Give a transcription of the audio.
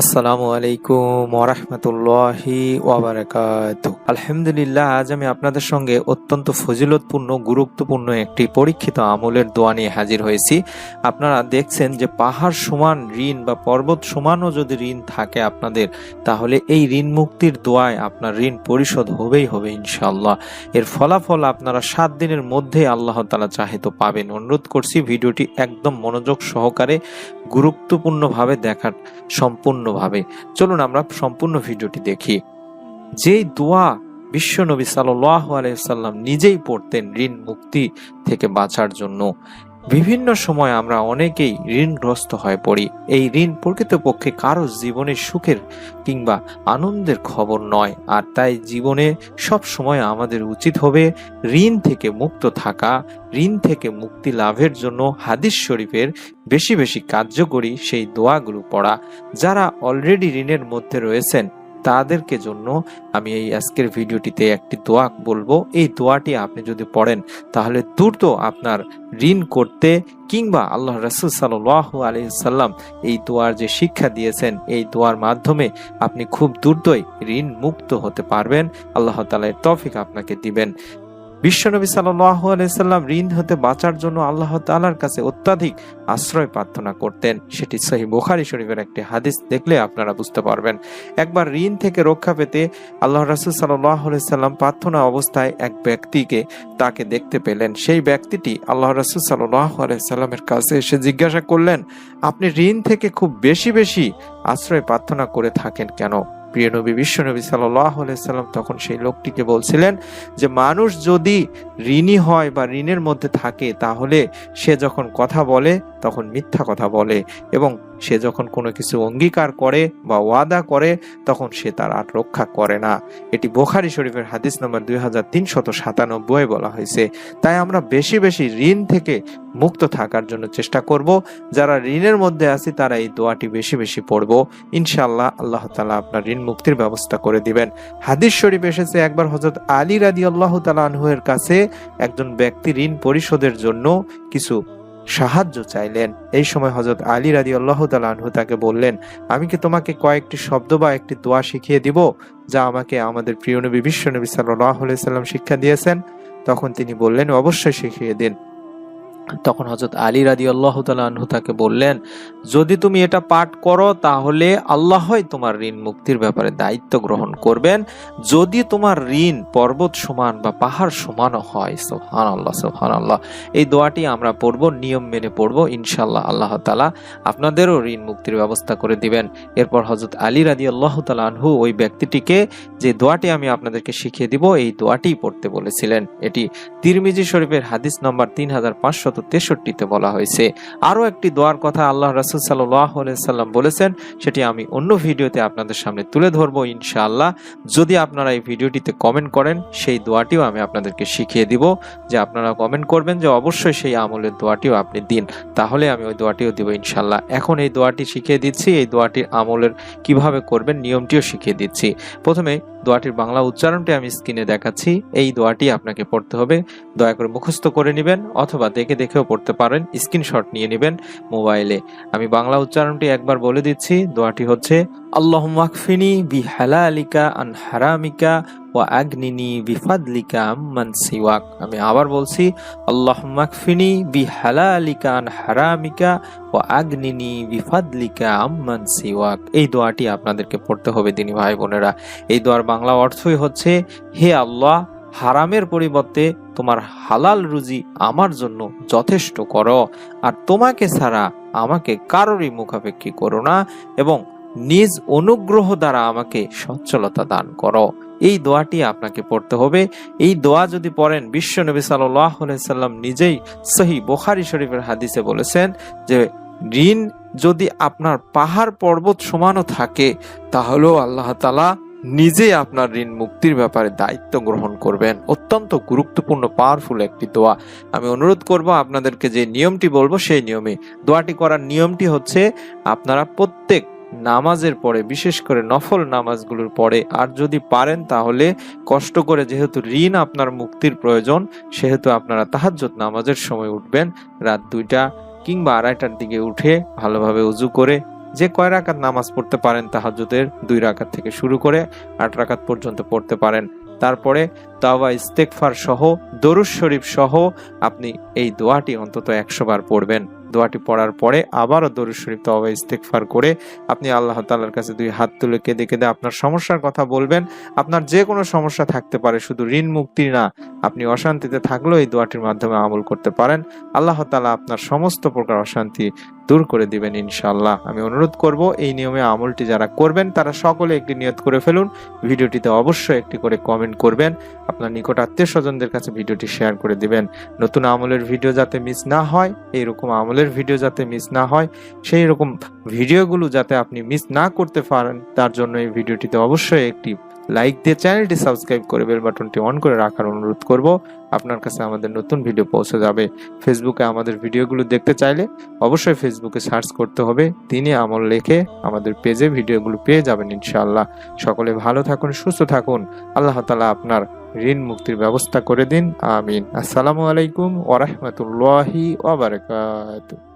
আসসালামু আলাইকুম ওরহমতুল্লাহি ওয়াবারাকাতু। আলহামদুলিল্লাহ, আজ আমি আপনাদের সঙ্গে অত্যন্ত ফজিলতপূর্ণ, গুরুত্বপূর্ণ একটি পরীক্ষিত আমলের দোয়া নিয়ে হাজির হয়েছি। আপনারা দেখছেন যে পাহাড় সমান ঋণ বা পর্বত সমানও যদি ঋণ থাকে আপনাদের, তাহলে এই ঋণ মুক্তির দোয়ায় আপনার ঋণ পরিশোধ হবেই হবে ইনশাল্লাহ এর ফলাফল আপনারা সাত দিনের মধ্যে আল্লাহ তালা চাহে তো পাবেন। অনুরোধ করছি, ভিডিওটি একদম মনোযোগ সহকারে, গুরুত্বপূর্ণভাবে দেখার সম্পূর্ণভাবে। চলুন আমরা সম্পূর্ণ ভিডিওটি দেখি। যেই দোয়া বিশ্ব নবী সাল্লাহ আলাইসাল্লাম নিজেই পড়তেন ঋণ মুক্তি থেকে বাঁচার জন্য। বিভিন্ন সময় আমরা অনেকেই ঋণগ্রস্ত হয়ে পড়ি। এই ঋণ প্রকৃতপক্ষে কারও জীবনের সুখের কিংবা আনন্দের খবর নয়। আর তাই জীবনে সব সময় আমাদের উচিত হবে ঋণ থেকে মুক্ত থাকা, ঋণ থেকে মুক্তি লাভের জন্য হাদিস শরীফের বেশি বেশি কার্যকরী সেই দোয়াগুলো পড়া, যারা অলরেডি ঋণের মধ্যে রয়েছেন। তাদেরকে জন্য আমি এই আজকের ভিডিওটিতে একটি দোয়া বলব। এই দোয়াটি আপনি যদি পড়েন, তাহলে দ্রুত আপনার ঋণ করতে কিংবা আল্লাহ রসুল সাল্লাহ আলহিসাল্লাম এই দোয়ার যে শিক্ষা দিয়েছেন, এই দোয়ার মাধ্যমে আপনি খুব দ্রুতই ঋণ মুক্ত হতে পারবেন। আল্লাহ তালা তফিক আপনাকে দিবেন। বিশ্বনবী সাল্লাহ আলাইসাল্লাম ঋণ হতে বাঁচার জন্য আল্লাহ তালার কাছে অত্যাধিক আশ্রয় প্রার্থনা করতেন। সেটি সহি বোখারি শরীফের একটি হাদিস দেখলে আপনারা বুঝতে পারবেন। একবার ঋণ থেকে রক্ষা পেতে আল্লাহ রাসুল সাল্লাহ আলাইসাল্লাম প্রার্থনা অবস্থায় এক ব্যক্তিকে তাকে দেখতে পেলেন। সেই ব্যক্তিটি আল্লাহ রাসুল সাল্লাহ আলাইসাল্লামের কাছে এসে জিজ্ঞাসা করলেন, আপনি ঋণ থেকে খুব বেশি বেশি আশ্রয় প্রার্থনা করে থাকেন কেন? প্রিয় নবী, বিশ্ব নবী সাল্লাহ সাল্লাম তখন সেই লোকটিকে বলছিলেন যে, মানুষ যদি ঋণী হয় বা ঋণের মধ্যে থাকে, তাহলে সে যখন কথা বলে তখন মিথ্যা কথা বলে এবং সে যখন কোনো কিছু অঙ্গীকার করে বা ওয়াদা করে, তখন সে তার আর রক্ষা করে না। এটি বোখারি শরীফের হাদিস নম্বর দুই হাজার তিনশত সাতানব্বই বলা হয়েছে। তাই আমরা বেশি বেশি ঋণ থেকে মুক্ত থাকার জন্য চেষ্টা করব। যারা ঋণের মধ্যে আছি, তারা এই দোয়াটি বেশি বেশি পড়ব। ইনশাআল্লাহ আল্লাহ তালা আপনার ঋণ মুক্তির ব্যবস্থা করে দিবেন। হাদিস শরীফ এসেছে, একবার হজরত আলী রাদি আল্লাহ তালা আনহুয়ের কাছে একজন ব্যক্তি ঋণ পরিশোধের জন্য কিছু সাহায্য চাইলেন। এই সময় হজরত আলী রাজি আল্লাহ আনহু তাকে বললেন, আমি কি তোমাকে কয়েকটি শব্দ বা একটি দোয়া শিখিয়ে দিব যা আমাকে আমাদের প্রিয় নবী বিশ্ব নবী সাল্লাহ সাল্লাম শিক্ষা দিয়েছেন? তখন তিনি বললেন, অবশ্যই শিখিয়ে দিন। তখন হজরত আলী রাদি আল্লাহ আনহু তাকে বললেন, যদি তুমি এটা পাঠ করো, তাহলে আল্লাহই তোমার ঋণ মুক্তির ব্যাপারে দায়িত্ব গ্রহণ করবেন। যদি তোমার ঋণ পর্বত সমান বা পাহাড় সমানও হয় সোহান আল্লাহ সোহান আল্লাহ এই দোয়াটি আমরা পড়ব, নিয়ম মেনে পড়ব ইনশাল্লাহ আল্লাহ তালা আপনাদেরও ঋণ মুক্তির ব্যবস্থা করে দিবেন। এরপর হজরত আলী রাদি আল্লাহ তালা আনহু ওই ব্যক্তিটিকে যে দোয়াটি আমি আপনাদেরকে শিখিয়ে দিব, এই দোয়াটি পড়তে বলেছিলেন। এটি তিরমিজি শরীফের হাদিস নম্বর তিন হাজার পাঁচশত তেষট্টিতে বলা হয়েছে। আরও একটি দোয়ার কথা আল্লাহ রাসুল সাল্লাম বলেছেন, সেটি আমি অন্য ভিডিওতে আপনাদের সামনে তুলে ধরবো ইনশাআল্লাহ। যদি আপনারা এই ভিডিওটিতে কমেন্ট করেন, সেই দোয়াটিও আমি আপনাদেরকে শিখিয়ে দিব। যে আপনারা কমেন্ট করবেন যে অবশ্যই সেই আমলের দোয়াটিও আপনি দিন। তাহলে আমি ওই দোয়াটিও দিব ইনশাল্লাহ এখন এই দোয়াটি শিখিয়ে দিচ্ছি। এই দোয়াটির আমলের কীভাবে করবেন নিয়মটিও শিখিয়ে দিচ্ছি। প্রথমে দোয়াটির বাংলা উচ্চারণটি আমি স্ক্রিনে দেখাচ্ছি। এই দোয়াটি আপনাকে পড়তে হবে। দয়া করে মুখস্থ করে নেবেন অথবা দেখে দেখেও পড়তে পারেন। স্ক্রিনশট নিয়ে নেবেন মোবাইলে। আমি বাংলা উচ্চারণটি একবার বলে দিচ্ছি। দোয়াটি হচ্ছে আল্লাহ মাকফিনি বি হালা আলিকা আন হারামিকা ও আগ্নিনি বিফাদলিকা আম্মান সিওয়াক। আমি আবার বলছি আল্লাহ মাকফিনি বি হালালিকা আন হারামিকা ও আগ্নিনি বিফাদলিকা আম্মান সিওয়াক। এই দোয়াটি আপনাদেরকে পড়তে হবে, দিনী ভাই বোনেরা। এই দোয়ার বাংলা অর্থই হচ্ছে, হে আল্লাহ, হারামের পরিবর্তে তোমার হালাল রুজি আমার জন্য যথেষ্ট করো, আর তোমাকে ছাড়া আমাকে কারোরই মুখাপেক্ষি করো না, এবং নিজ অনুগ্রহ দ্বারা আমাকে সচ্ছলতা দান করো। এই দোয়াটি আপনাকে পড়তে হবে। এই দোয়া যদি পড়েন, বিশ্ব নবী সাল্লাম নিজেই সহি বোখারি শরীফের হাদিসে বলেছেন যে, ঋণ যদি আপনার পাহাড় পর্বত সমানও থাকে, তাহলেও আল্লাহ তালা নিজে আপনার ঋণ মুক্তির ব্যাপারে দায়িত্ব গ্রহণ করবেন। অত্যন্ত গুরুত্বপূর্ণ পাওয়ারফুল একটি দোয়া। আমি অনুরোধ করব আপনাদেরকে যে নিয়মটি বলব, সেই নিয়মে দোয়াটি করার নিয়মটি হচ্ছে, আপনারা প্রত্যেক নামাজের পরে, বিশেষ করে নফল নামাজগুলোর পরে, আর যদি পারেন তাহলে কষ্ট করে যেহেতু ঋণ আপনার মুক্তির প্রয়োজন, সেহেতু আপনারা তাহাজ্জত নামাজের সময় উঠবেন, রাত দুইটা কিংবা আড়াইটার দিকে উঠে ভালোভাবে উজু করে যে কয় রাকাত নামাজ পড়তে পারেন তাহাজ্জুদের, দুই রাকাত থেকে শুরু করে আট রাকাত পর্যন্ত পড়তে পারেন। তারপরে তাওবা ইস্তেকফার সহ, দরুদ শরীফ সহ আপনি এই দোয়াটি অন্তত একশো বার পড়বেন। দোয়াটি পড়ার পরে আবারও দরুদ শরীফ তাওবা ইস্তেকফার করে আপনি আল্লাহ তাআলার কাছে দুই হাত তুলে কেঁদে কেঁদে আপনার সমস্যার কথা বলবেন। আপনার যে কোনো সমস্যা থাকতে পারে, শুধু ঋণ মুক্তি না, আপনি অশান্তিতে থাকলেও এই দোয়াটির মাধ্যমে আমল করতে পারেন। আল্লাহ তাআলা আপনার সমস্ত প্রকার অশান্তি দূর করে দিবেন ইনশাআল্লাহ। আমি অনুরোধ করব, এই নিয়মে আমলটি যারা করবেন, তারা সকলে একটি নিয়ত করে ফেলুন। ভিডিওটিতে অবশ্যই একটি করে কমেন্ট করবেন। আপনার নিকট আত্মীয় স্বজনদের কাছে ভিডিওটি শেয়ার করে দিবেন। নতুন আমলের ভিডিও যাতে মিস না হয়, এইরকম আমলের ভিডিও যাতে মিস না হয়, সেই রকম ভিডিওগুলো যাতে আপনি মিস না করতে পারেন, তার জন্য এই ভিডিওটিতে অবশ্যই একটি লাইক দিয়ে চ্যানেলটি সাবস্ক্রাইব করে বেল বাটনটি অন করে রাখার অনুরোধ করব। আপনার কাছে আমাদের নতুন ভিডিও পৌঁছে যাবে। ফেসবুকে আমাদের ভিডিওগুলো দেখতে চাইলে অবশ্যই ফেসবুকে সার্চ করতে হবে। তিনি আমল লেখে আমাদের পেজে ভিডিওগুলো পেয়ে যাবেন ইনশাআল্লাহ। সকলে ভালো থাকুন, সুস্থ থাকুন। আল্লাহ তালা আপনার ঋণ মুক্তির ব্যবস্থা করে দিন। আমিন। আসসালামু আলাইকুম ওরহমতুল্লাহি ওবরাকাতুহ